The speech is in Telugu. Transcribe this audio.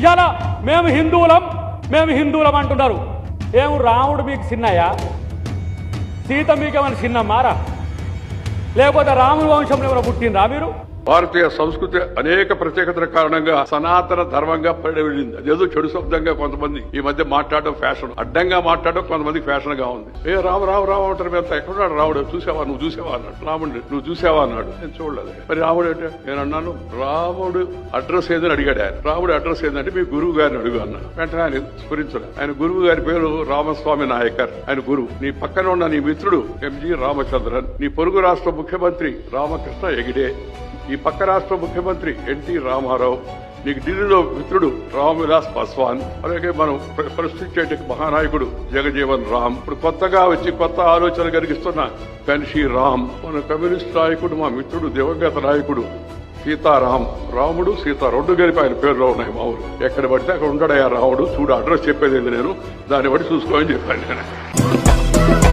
ఇలా మేము హిందువులం మేము హిందువులం అంటున్నారు. ఏం రాముడు మీకు చిన్నయ్యా? సీత మీకేమైనా చిన్న మారా లేకపోతే రాముడి వంశంలో ఎవరో పుట్టిండ్రా మీరు? భారతీయ సంస్కృతి అనేక ప్రత్యేకతల కారణంగా సనాతన ధర్మంగా పడి వెళ్ళింది. అదేదో చెడు శబ్దంగా కొంతమంది ఈ మధ్య మాట్లాడడం ఫ్యాషన్ అడ్డంగా మాట్లాడడం కొంతమంది ఫ్యాషన్గా ఉంది. ఏ రావు రావు రావు అంటారు మేము ఎక్కడున్నాడు రాముడు చూసావా? నువ్వు చూసావా అన్నాడు. రాముడు నువ్వు చూసావా అన్నాడు. నేను చూడలేదు. మరి రాముడు అంటే నేను అన్నాను రాముడు అడ్రస్ ఏదని అడిగాడు ఆయన. రాముడు అడ్రస్ ఏంటంటే మీ గురువు గారిని అడుగు అన్నాను వెంటనే ఆయన స్ఫురించలేదు. ఆయన గురువు గారి పేరు రామస్వామి నాయకర్. ఆయన గురువు. నీ పక్కన ఉన్న నీ మిత్రుడు ఎంజి రామచంద్రన్. నీ పొరుగు రాష్ట్ర ముఖ్యమంత్రి రామకృష్ణ ఎగిడే. ఈ పక్క రాష్ట్ర ముఖ్యమంత్రి ఎన్టీ రామారావు నీకు ఢిల్లీలో మిత్రుడు రామ్ విలాస్ పాస్వాన్ అలాగే మనం ప్ర- ప్రశ్నించే మహానాయకుడు జగజీవన్ రామ్. ఇప్పుడు కొత్తగా వచ్చి కొత్త ఆలోచన కలిగిస్తున్న పెన్షీ రామ్ మన కమ్యూనిస్ట్ నాయకుడు మా మిత్రుడు దివంగత నాయకుడు సీతారాం. రాముడు సీత రెండు కలిపి ఆయన పేరులో ఉన్నాయి మా ఊరు. ఎక్కడ పడితే అక్కడ ఉండడయ్యా రాముడు. చూడు అడ్రస్ చెప్పేది నేను. దాన్ని బట్టి చూసుకోమని చెప్పాను నేను.